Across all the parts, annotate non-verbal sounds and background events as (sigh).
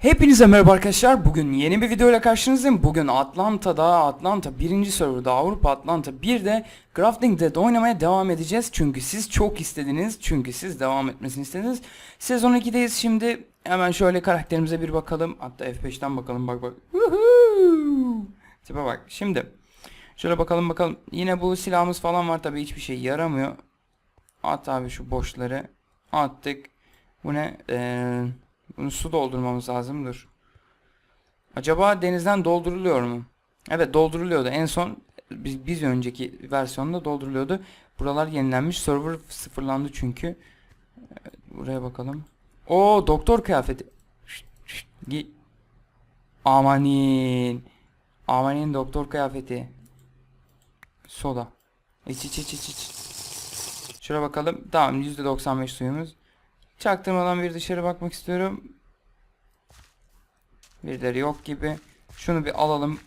Hepinize merhaba arkadaşlar. Bugün yeni bir videoyla karşınızdayım. Bugün Atlanta'da, Atlanta 1. serverda, Avrupa Atlanta 1'de Crafting Dead oynamaya devam edeceğiz. Çünkü siz çok istediniz. Çünkü siz devam etmesini istediniz. Sezon 2'deyiz şimdi. Hemen şöyle karakterimize bir bakalım. Hatta F5'ten bakalım bak bak. Tipe bak. Şimdi şöyle bakalım bakalım. Yine bu silahımız falan var tabii hiçbir şey yaramıyor. At abi şu boşları. Attık. Bu ne? Eee... Bunu su doldurmamız lazım. Dur. Acaba denizden dolduruluyor mu? Evet dolduruluyordu. En son biz, biz önceki versiyonda dolduruluyordu. Buralar yenilenmiş. Server sıfırlandı çünkü. Evet, Buraya bakalım. O doktor kıyafeti. Şşt, şşt, gi- Amanin. Amanin doktor kıyafeti. Soda. İç iç iç iç iç. Şuraya bakalım. Tamam %95 suyumuz. Çaktırmadan bir dışarı bakmak istiyorum. Birileri yok gibi. Şunu bir alalım.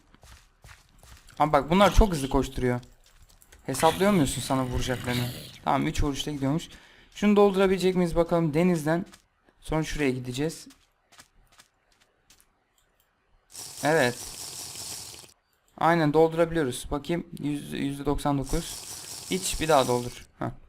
Ama bak bunlar çok hızlı koşturuyor. Hesaplıyor musun sana vuracaklarını? Tamam 3 vuruşta gidiyormuş. Şunu doldurabilecek miyiz bakalım denizden. Sonra şuraya gideceğiz. Evet. Aynen doldurabiliyoruz. Bakayım yüz- %99. İç bir daha doldur. Heh.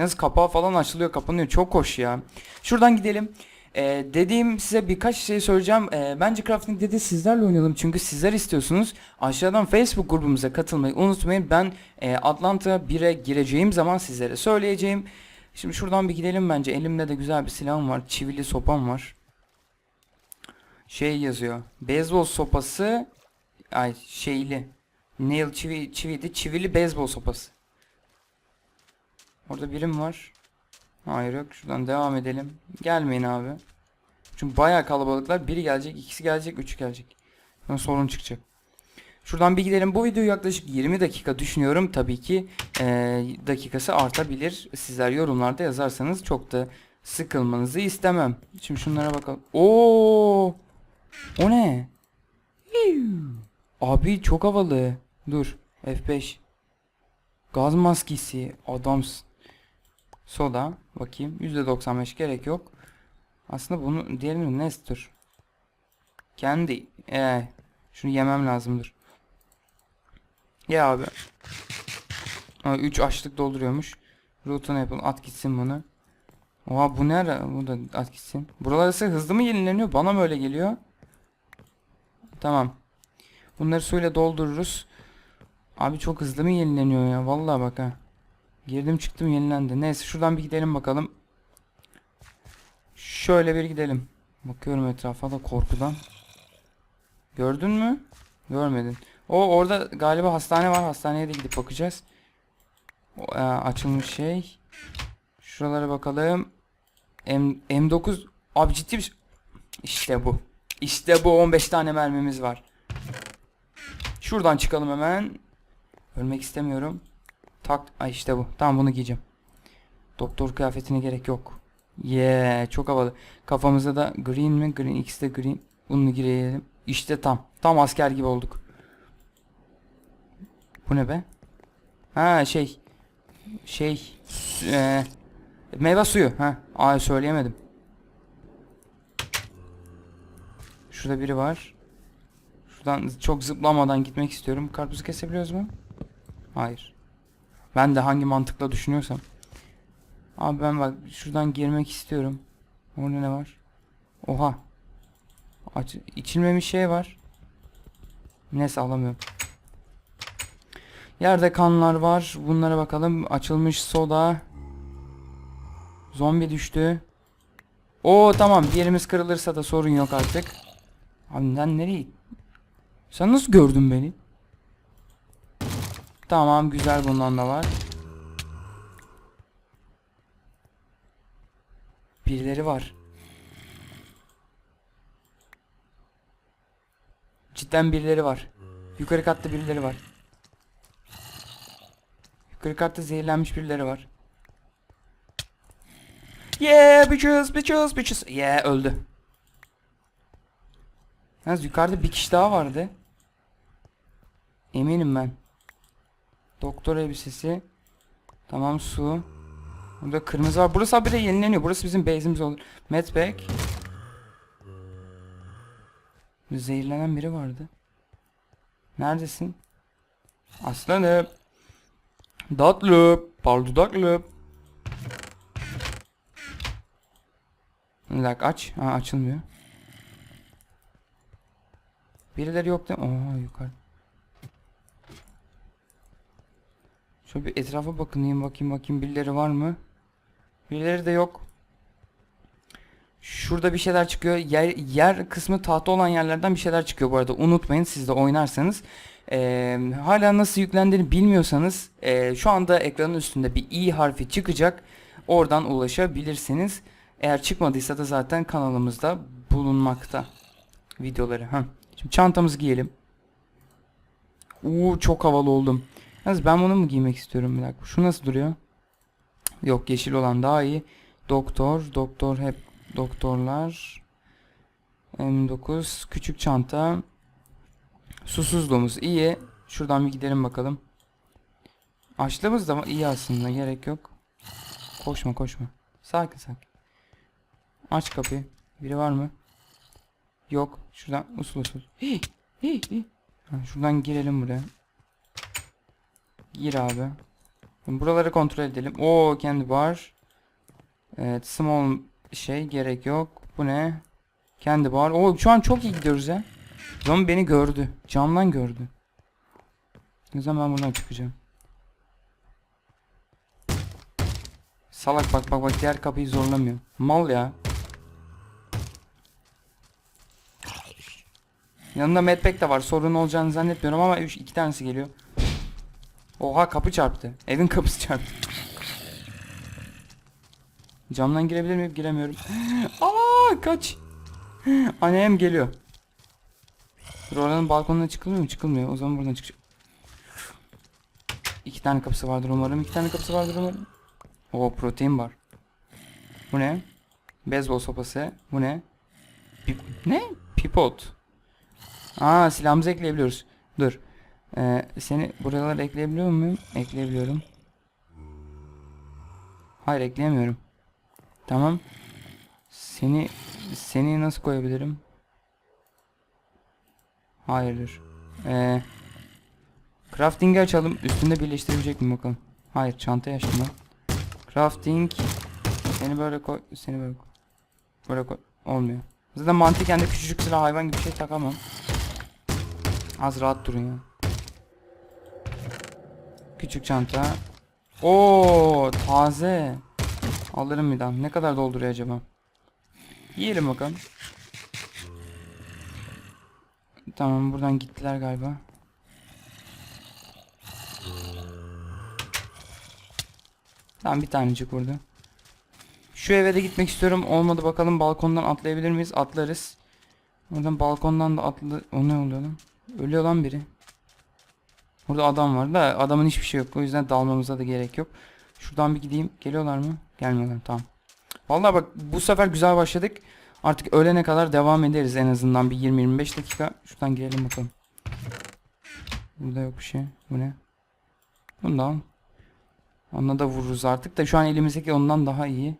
Yalnız kapağı falan açılıyor kapanıyor. Çok hoş ya. Şuradan gidelim. Ee, dediğim size birkaç şey söyleyeceğim. Ee, bence Crafting dedi sizlerle oynayalım. Çünkü sizler istiyorsunuz. Aşağıdan Facebook grubumuza katılmayı unutmayın. Ben e, Atlanta 1'e gireceğim zaman sizlere söyleyeceğim. Şimdi şuradan bir gidelim bence. Elimde de güzel bir silahım var. Çivili sopam var. Şey yazıyor. Beyzbol sopası ay şeyli. Nail çivi çiviydi. Çivili beyzbol sopası. Orada birim var. Hayır yok. Şuradan devam edelim. Gelmeyin abi. Çünkü bayağı kalabalıklar. Biri gelecek, ikisi gelecek, üçü gelecek. Sonra sorun çıkacak. Şuradan bir gidelim. Bu video yaklaşık 20 dakika düşünüyorum. Tabii ki eee, dakikası artabilir. Sizler yorumlarda yazarsanız çok da sıkılmanızı istemem. Şimdi şunlara bakalım. Oo! O ne? Abi çok havalı. Dur. F5. Gaz maskesi. Adamsın. Soda. Bakayım. %95 gerek yok. Aslında bunu diğerini Nestor. Kendi. Ee, şunu yemem lazımdır. Ye abi. 3 açlık dolduruyormuş. Root'unu yapalım. At gitsin bunu. Oha bu ne ara? Bu da at gitsin. Buraları hızlı mı yenileniyor? Bana mı öyle geliyor? Tamam. Bunları suyla doldururuz. Abi çok hızlı mı yenileniyor ya? Vallahi bak ha. Girdim çıktım yenilendi. Neyse şuradan bir gidelim bakalım. Şöyle bir gidelim. Bakıyorum etrafa da korkudan. Gördün mü? Görmedin. O orada galiba hastane var. Hastaneye de gidip bakacağız. O, e, açılmış şey. Şuralara bakalım. M M9 abi ciddi bir İşte bu. İşte bu 15 tane mermimiz var. Şuradan çıkalım hemen. Ölmek istemiyorum. Tak. Ay işte bu. Tamam bunu giyeceğim. Doktor kıyafetine gerek yok. Yeah, çok havalı. Kafamızda da green mi? Green X de green. Bunu girelim. İşte tam. Tam asker gibi olduk. Bu ne be? Ha şey. Şey. eee, meyve suyu. Ha. Ay söyleyemedim. Şurada biri var. Şuradan çok zıplamadan gitmek istiyorum. Karpuzu kesebiliyoruz mu? Hayır. Ben de hangi mantıkla düşünüyorsam. Abi ben bak şuradan girmek istiyorum. Orada ne var? Oha. Aç içilmemiş şey var. Neyse alamıyorum. Yerde kanlar var. Bunlara bakalım. Açılmış soda. Zombi düştü. Oo tamam. Bir yerimiz kırılırsa da sorun yok artık. Abi sen nereye? Sen nasıl gördün beni? Tamam güzel bundan da var. Birileri var. Cidden birileri var. Yukarı katta birileri var. Yukarı katta zehirlenmiş birileri var. Yeah bitches bitches bitches. Yeah öldü. Yalnız yukarıda bir kişi daha vardı. Eminim ben. Doktor elbisesi. Tamam su. Burada kırmızı var. Burası habire yenileniyor. Burası bizim base'imiz olur. Medpack. Zehirlenen biri vardı. Neredesin? Aslanım. Tatlı. Bal dudaklı. Bir dakika aç. Ha açılmıyor. Birileri yok değil mi? Oha yukarı. Şöyle bir etrafa bakınayım bakayım bakayım birileri var mı? Birileri de yok. Şurada bir şeyler çıkıyor. Yer, yer kısmı tahta olan yerlerden bir şeyler çıkıyor bu arada. Unutmayın siz de oynarsanız. Ee, hala nasıl yüklendiğini bilmiyorsanız ee, şu anda ekranın üstünde bir i harfi çıkacak. Oradan ulaşabilirsiniz. Eğer çıkmadıysa da zaten kanalımızda bulunmakta videoları. Heh. Şimdi çantamızı giyelim. Uuu çok havalı oldum. Yalnız ben bunu mu giymek istiyorum bir dakika. Şu nasıl duruyor? Yok yeşil olan daha iyi. Doktor, doktor hep doktorlar. M9 küçük çanta. Susuzluğumuz iyi. Şuradan bir gidelim bakalım. Açlığımız da iyi aslında gerek yok. Koşma koşma. Sakin sakin. Aç kapıyı. Biri var mı? Yok. Şuradan usul usul. (gasps) Hii, hii, hii. Şuradan girelim buraya. Gir abi. Buraları kontrol edelim. O kendi var. Evet small şey gerek yok. Bu ne? Kendi var. O şu an çok iyi gidiyoruz ya. Zombi beni gördü. Camdan gördü. O zaman ben buradan çıkacağım. Salak bak bak bak diğer kapıyı zorlamıyor. Mal ya. Yanında medpack de var. Sorun olacağını zannetmiyorum ama üç, iki tanesi geliyor. Oha kapı çarptı. Evin kapısı çarptı. Camdan girebilir miyim? Giremiyorum. (gasps) Aa kaç. (gasps) Annem geliyor. Dur oranın balkonuna çıkılmıyor mu? Çıkılmıyor. O zaman buradan çıkacak. İki tane kapısı vardır umarım. İki tane kapısı vardır umarım. Oo protein var. Bu ne? Beyzbol sopası. Bu ne? Pip ne? Pipot. Aa silahımızı ekleyebiliyoruz. Dur. Ee, seni buralara ekleyebiliyor muyum? Ekleyebiliyorum. Hayır ekleyemiyorum. Tamam. Seni seni nasıl koyabilirim? Hayırdır. Ee, crafting'i açalım. Üstünde birleştirebilecek mi bakalım. Hayır çantayı açtım ben. Crafting. Seni böyle koy. Seni böyle koy. Böyle koy. Olmuyor. Zaten mantıken de küçücük silah hayvan gibi bir şey takamam. Az rahat durun ya. Küçük çanta. Oo taze. Alırım bir daha. Ne kadar dolduruyor acaba? Yiyelim bakalım. Tamam buradan gittiler galiba. Tamam bir tanecik burada. Şu eve de gitmek istiyorum. Olmadı bakalım balkondan atlayabilir miyiz? Atlarız. Oradan balkondan da atlı... O ne oluyor lan? Ölüyor lan biri. Burada adam var da adamın hiçbir şey yok. O yüzden dalmamıza da gerek yok. Şuradan bir gideyim. Geliyorlar mı? Gelmiyorlar. Tamam. Vallahi bak bu sefer güzel başladık. Artık öğlene kadar devam ederiz en azından bir 20-25 dakika. Şuradan girelim bakalım. Burada yok bir şey. Bu ne? Bundan. Onunla da vururuz artık da şu an elimizdeki ondan daha iyi.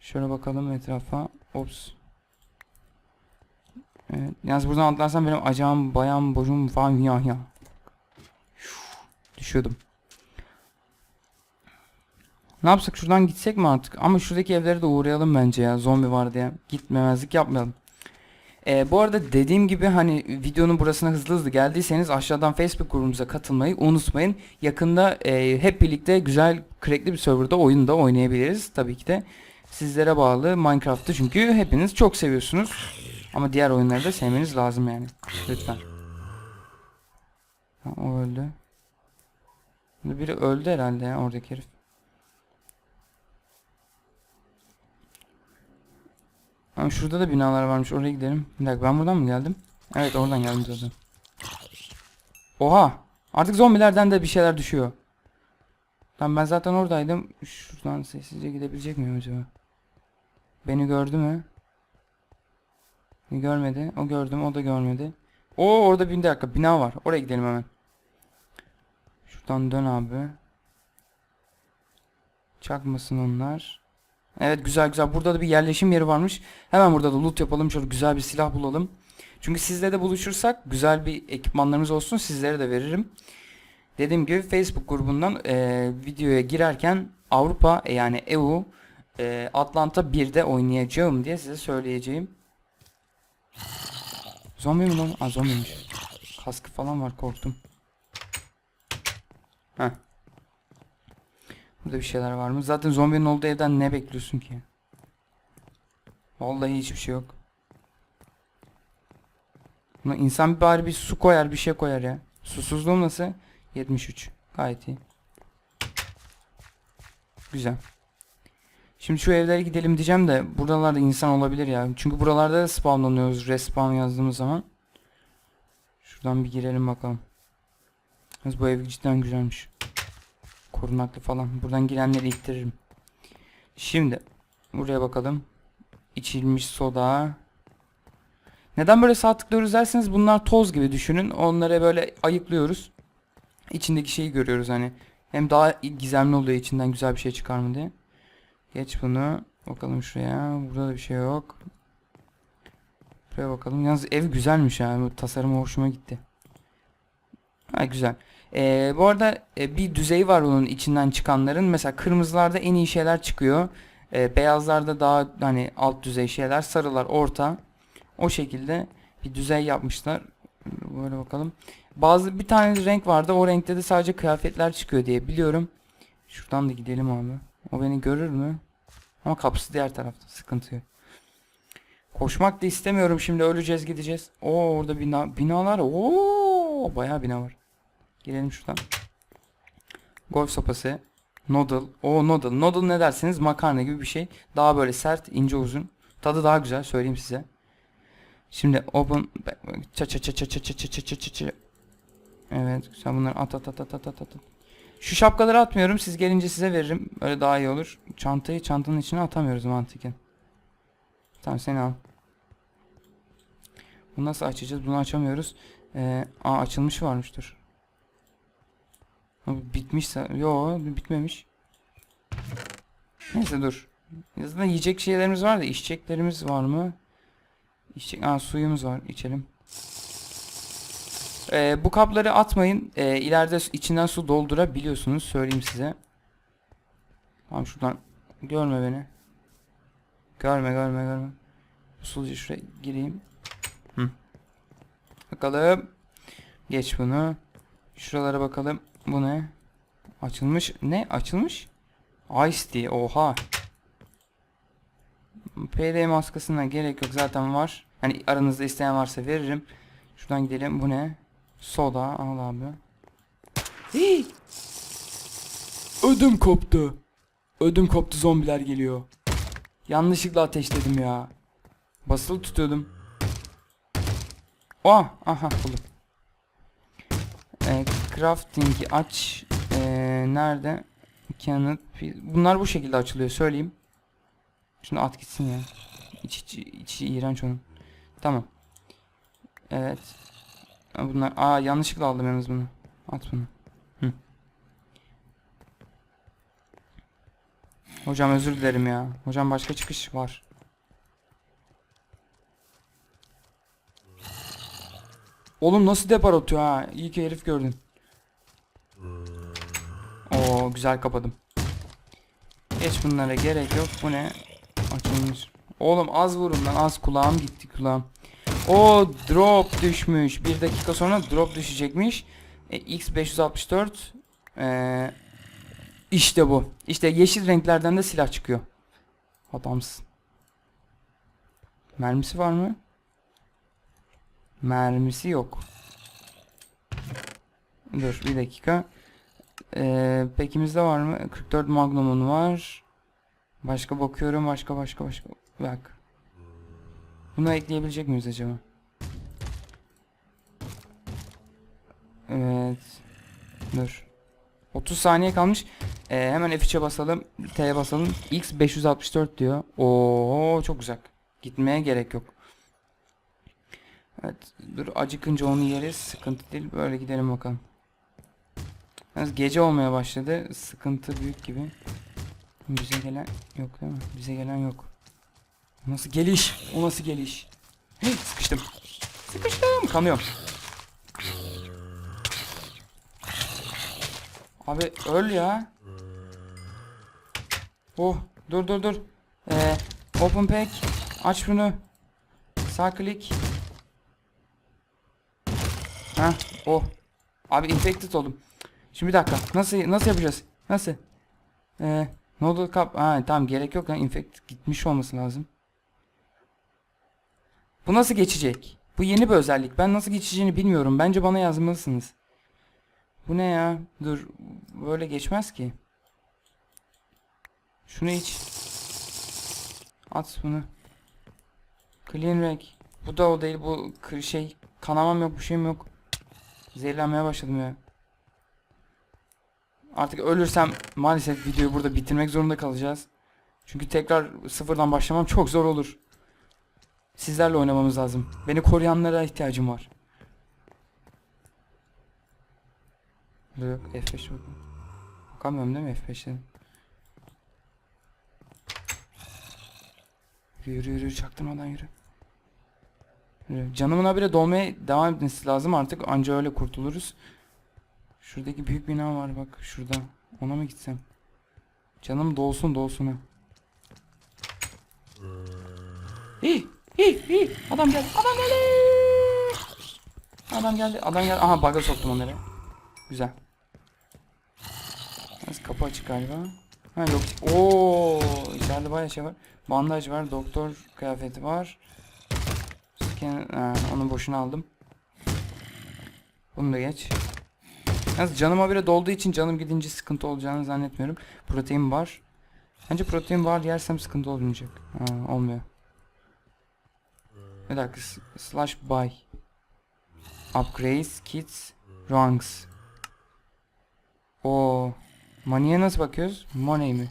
Şöyle bakalım etrafa. Ops. Evet. Yalnız buradan atlarsam benim acağım, bayam, bocum falan ya ya. Düşüyordum. Ne yapsak şuradan gitsek mi artık? Ama şuradaki evlere de uğrayalım bence ya. Zombi var diye. Gitmemezlik yapmayalım. Ee, bu arada dediğim gibi hani videonun burasına hızlı hızlı geldiyseniz aşağıdan Facebook grubumuza katılmayı unutmayın. Yakında e, hep birlikte güzel crackli bir serverda oyun da oynayabiliriz. Tabii ki de sizlere bağlı Minecraft'ı çünkü hepiniz çok seviyorsunuz. Ama diğer oyunları da sevmeniz lazım yani. Lütfen. Ha, o öldü. Biri öldü herhalde ya oradaki herif. Ama şurada da binalar varmış. Oraya gidelim. Bir dakika ben buradan mı geldim? Evet oradan geldim zaten. Oha! Artık zombilerden de bir şeyler düşüyor. Lan ben zaten oradaydım. Şuradan sessizce gidebilecek miyim acaba? Beni gördü mü? Görmedi. O gördüm. O da görmedi. O orada bir dakika bina var. Oraya gidelim hemen. Şuradan dön abi. Çakmasın onlar. Evet güzel güzel. Burada da bir yerleşim yeri varmış. Hemen burada da loot yapalım. Şöyle güzel bir silah bulalım. Çünkü sizle de buluşursak güzel bir ekipmanlarımız olsun sizlere de veririm. Dediğim gibi Facebook grubundan e, videoya girerken Avrupa e, yani EU e, Atlanta 1'de oynayacağım diye size söyleyeceğim. Zombi mi lan? Aa zombiymiş. Kaskı falan var korktum. Heh. Burada bir şeyler var mı? Zaten zombinin olduğu evden ne bekliyorsun ki? Vallahi hiçbir şey yok. Buna insan bir bari bir su koyar bir şey koyar ya. Susuzluğum nasıl? 73. Gayet iyi. Güzel. Şimdi şu evlere gidelim diyeceğim de buralarda insan olabilir ya. Çünkü buralarda da spawnlanıyoruz respawn yazdığımız zaman. Şuradan bir girelim bakalım. Bu ev cidden güzelmiş. Korunaklı falan. Buradan girenleri ittiririm. Şimdi buraya bakalım. İçilmiş soda. Neden böyle sağ tıklıyoruz bunlar toz gibi düşünün. Onları böyle ayıklıyoruz. İçindeki şeyi görüyoruz hani. Hem daha gizemli oluyor içinden güzel bir şey çıkar mı diye. Geç bunu. Bakalım şuraya. Burada da bir şey yok. Buraya bakalım. Yalnız ev güzelmiş. Bu tasarımı hoşuma gitti. Ha güzel. Ee, bu arada e, bir düzey var onun içinden çıkanların. Mesela kırmızılarda en iyi şeyler çıkıyor. Ee, beyazlarda daha hani alt düzey şeyler. Sarılar orta. O şekilde bir düzey yapmışlar. Böyle bakalım. Bazı bir tane renk vardı. O renkte de sadece kıyafetler çıkıyor diye biliyorum. Şuradan da gidelim abi. O beni görür mü? Ama kapısı diğer tarafta. Sıkıntı yok. Koşmak da istemiyorum şimdi öleceğiz gideceğiz. Oo orada bina binalar. Oo bayağı bina var. Girelim şuradan. Golf sopası. Noodle. O noodle. Noodle ne dersiniz? Makarna gibi bir şey. Daha böyle sert, ince uzun. Tadı daha güzel söyleyeyim size. Şimdi open ça ça ça ça ça ça ça ça ça ça. Evet, sen bunları at at at at at at at. Şu şapkaları atmıyorum. Siz gelince size veririm. Öyle daha iyi olur. Çantayı çantanın içine atamıyoruz mantıken. Tamam seni al. Bunu nasıl açacağız? Bunu açamıyoruz. Ee, aa açılmış varmıştır. Bitmişse. Yo bitmemiş. Neyse dur. Aslında yiyecek şeylerimiz var da içeceklerimiz var mı? İçecek. Aa suyumuz var. içelim. Ee, bu kapları atmayın. Ee, ileride içinden su doldurabiliyorsunuz. Söyleyeyim size. Tamam şuradan. Görme beni. Görme görme görme. Usulca şuraya gireyim. Hı. Bakalım. Geç bunu. Şuralara bakalım. Bu ne? Açılmış. Ne? Açılmış? Ice diye. Oha. PD maskasına gerek yok. Zaten var. Hani aranızda isteyen varsa veririm. Şuradan gidelim. Bu ne? Soda. Al abi. Ödüm koptu. Ödüm koptu zombiler geliyor. Yanlışlıkla ateşledim ya. Basılı tutuyordum. Oh, aha buldum. Crafting'i aç. Ee, nerede? Cannot Bunlar bu şekilde açılıyor söyleyeyim. Şunu at gitsin ya. İç içi, içi iğrenç onun. Tamam. Evet. Bunlar aa yanlışlıkla aldım yalnız bunu. At bunu. Hı. Hocam özür dilerim ya. Hocam başka çıkış var. Oğlum nasıl depar atıyor ha? İyi ki herif gördün. Oo güzel kapadım. Geç bunlara gerek yok. Bu ne? Açılmış. Oğlum az vurun lan az kulağım gitti kulağım. O drop düşmüş. Bir dakika sonra drop düşecekmiş. E, X564 e, işte bu. İşte yeşil renklerden de silah çıkıyor. Adamsın. Mermisi var mı? Mermisi yok. Dur bir dakika. Ee, pekimizde var mı? 44 Magnum'un var. Başka bakıyorum. Başka başka başka. Bak. Bunu ekleyebilecek miyiz acaba? Evet. Dur. 30 saniye kalmış. Ee, hemen F3'e basalım. T'ye basalım. X 564 diyor. Oo çok uzak. Gitmeye gerek yok. Evet. Dur acıkınca onu yeriz. Sıkıntı değil. Böyle gidelim bakalım. Yalnız gece olmaya başladı. Sıkıntı büyük gibi. Bize gelen yok değil mi? Bize gelen yok. Nasıl geliş? O nasıl geliş? Hey, sıkıştım. Sıkıştım. Kanıyorum. Abi öl ya. Oh dur dur dur. Ee, open pack. Aç bunu. Sağ klik. Ha, oh. Abi infected oldum. Şimdi bir dakika. Nasıl nasıl yapacağız? Nasıl? Ee, noodle cup. Ha tamam gerek yok lan. Infect gitmiş olması lazım. Bu nasıl geçecek? Bu yeni bir özellik. Ben nasıl geçeceğini bilmiyorum. Bence bana yazmalısınız. Bu ne ya? Dur. Böyle geçmez ki. Şunu iç. At bunu. Clean rag. Bu da o değil. Bu şey. Kanamam yok. Bir şeyim yok. Zehirlenmeye başladım ya. Artık ölürsem maalesef videoyu burada bitirmek zorunda kalacağız. Çünkü tekrar sıfırdan başlamam çok zor olur. Sizlerle oynamamız lazım. Beni koruyanlara ihtiyacım var. Yok F5 yok. Bakamıyorum değil mi F5'ten? Yürü yürü yürü çaktırmadan yürü. Yürü. Canımın habire dolmaya devam etmesi lazım artık anca öyle kurtuluruz. Şuradaki büyük bina var bak şurada. Ona mı gitsem? Canım dolsun dolsun ha. İyi iyi iyi adam geldi adam geldi. Adam geldi adam geldi. Aha bug'a soktum onları. Güzel. Nasıl kapı açık galiba. Ha yok. Oo, içeride bayağı şey var. Bandaj var, doktor kıyafeti var. Ha, onu boşuna aldım. Bunu da geç. Yalnız canıma bile dolduğu için canım gidince sıkıntı olacağını zannetmiyorum. Protein var. Bence protein var yersem sıkıntı olmayacak. Ha, olmuyor. Bir dakika. Slash buy. Upgrades, kits, ranks. O Money'e nasıl bakıyoruz? Money mi?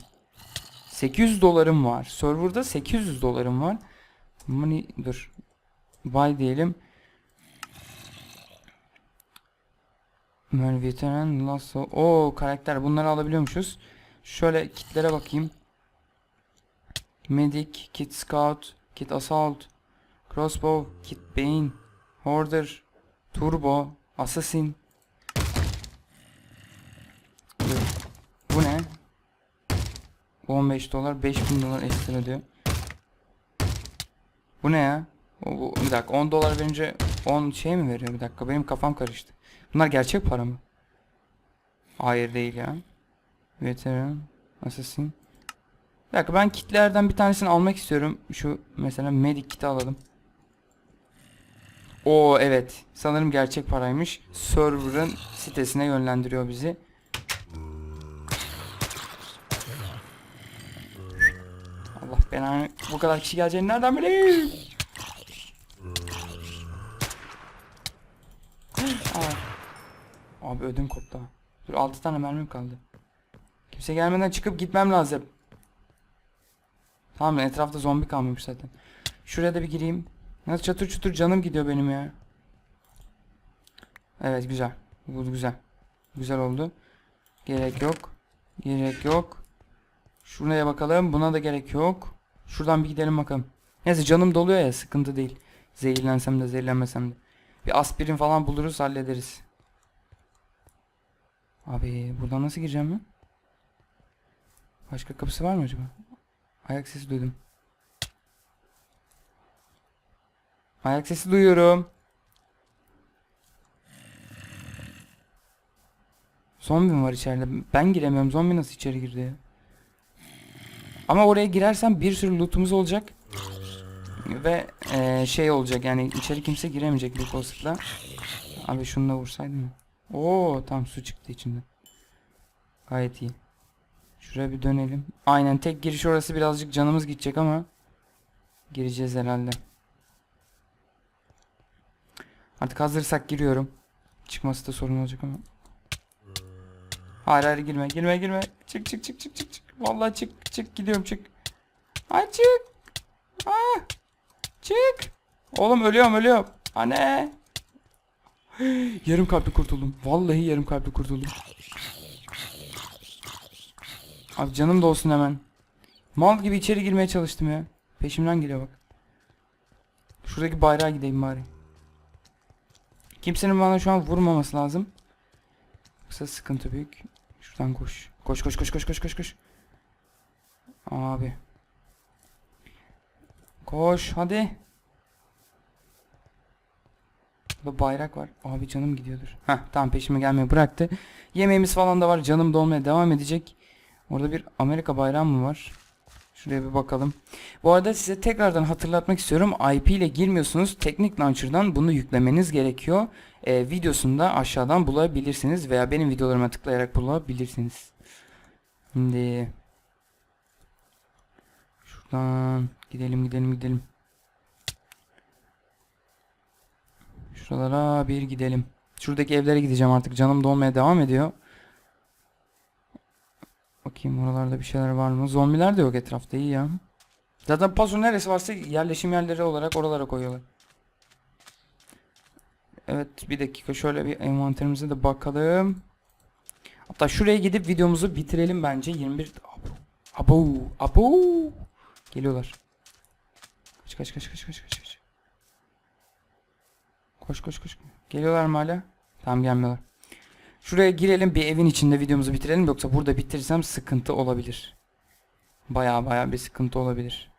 800 dolarım var. Server'da 800 dolarım var. Money dur. Buy diyelim. Mer veteran lasso. O karakter bunları alabiliyormuşuz. Şöyle kitlere bakayım. Medic, Kit Scout, Kit Assault, Crossbow, Kit Bane, Hoarder, Turbo, Assassin. Bu ne? 15 dolar 5000 dolar ekstra diyor. Bu ne ya? O, bir dakika 10 dolar verince 10 şey mi veriyor? Bir dakika benim kafam karıştı. Bunlar gerçek para mı? Hayır değil ya. Veteran, Assassin. Bir dakika ben kitlerden bir tanesini almak istiyorum. Şu mesela Medic kiti alalım. O evet. Sanırım gerçek paraymış. Server'ın sitesine yönlendiriyor bizi. Allah belanı bu kadar kişi geleceğini nereden bileyim? Abi ödüm koptu. Dur 6 tane mermim kaldı. Kimse gelmeden çıkıp gitmem lazım. Tamam etrafta zombi kalmamış zaten. Şuraya da bir gireyim. Nasıl çatır çutur canım gidiyor benim ya. Evet güzel. Bu güzel. Güzel oldu. Gerek yok. Gerek yok. Şuraya bakalım. Buna da gerek yok. Şuradan bir gidelim bakalım. Neyse canım doluyor ya sıkıntı değil. Zehirlensem de zehirlenmesem de. Bir aspirin falan buluruz hallederiz. Abi buradan nasıl gireceğim ben? Başka kapısı var mı acaba? Ayak sesi duydum. Ayak sesi duyuyorum. Zombi mi var içeride? Ben giremiyorum. Zombi nasıl içeri girdi? Ama oraya girersem bir sürü lootumuz olacak. Ve eee, şey olacak yani içeri kimse giremeyecek bir olasılıkla. Abi şunu da vursaydım. Oo tam su çıktı içinden. Gayet iyi. Şuraya bir dönelim. Aynen tek giriş orası birazcık canımız gidecek ama gireceğiz herhalde. Artık hazırsak giriyorum. Çıkması da sorun olacak ama. Hayır hayır girme girme girme. Çık çık çık çık çık çık. Vallahi çık çık gidiyorum çık. Ay çık. Ah. Çık. Oğlum ölüyorum ölüyorum. Anne. (gasps) yarım kalpli kurtuldum. Vallahi yarım kalpli kurtuldum. Abi canım da olsun hemen. Mal gibi içeri girmeye çalıştım ya. Peşimden geliyor bak. Şuradaki bayrağa gideyim bari. Kimsenin bana şu an vurmaması lazım. Yoksa sıkıntı büyük. Şuradan koş. Koş koş koş koş koş koş koş. Abi. Koş hadi. Burada bayrak var. Abi canım gidiyordur. Heh tamam peşime gelmeyi bıraktı. Yemeğimiz falan da var. Canım dolmaya devam edecek. Orada bir Amerika bayrağı mı var? Şuraya bir bakalım. Bu arada size tekrardan hatırlatmak istiyorum. IP ile girmiyorsunuz. Teknik Launcher'dan bunu yüklemeniz gerekiyor. Ee, videosunu da aşağıdan bulabilirsiniz. Veya benim videolarıma tıklayarak bulabilirsiniz. Şimdi... Şuradan gidelim gidelim gidelim. Şuralara bir gidelim. Şuradaki evlere gideceğim artık. Canım dolmaya devam ediyor. Bakayım oralarda bir şeyler var mı? Zombiler de yok etrafta iyi ya. Zaten paso neresi varsa yerleşim yerleri olarak oralara koyuyorlar. Evet bir dakika şöyle bir envanterimize de bakalım. Hatta şuraya gidip videomuzu bitirelim bence. 21 Abo abo geliyorlar. Kaç kaç kaç kaç kaç kaç kaç. Koş koş koş. Geliyorlar mı hala? Tamam gelmiyorlar. Şuraya girelim bir evin içinde videomuzu bitirelim yoksa burada bitirirsem sıkıntı olabilir. Baya baya bir sıkıntı olabilir.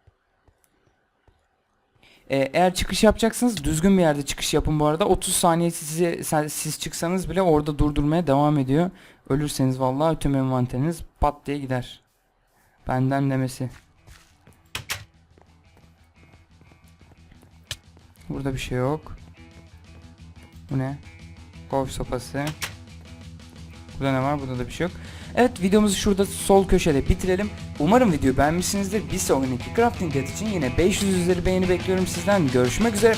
Ee, eğer çıkış yapacaksınız düzgün bir yerde çıkış yapın bu arada. 30 saniye sizi, siz çıksanız bile orada durdurmaya devam ediyor. Ölürseniz vallahi tüm envanteriniz pat diye gider. Benden demesi. Burada bir şey yok. Bu ne? Golf sopası. Burada ne var? Burada da bir şey yok. Evet videomuzu şurada sol köşede bitirelim. Umarım videoyu beğenmişsinizdir. Bir sonraki Crafting Dead için yine 500 üzeri beğeni bekliyorum sizden. Görüşmek üzere.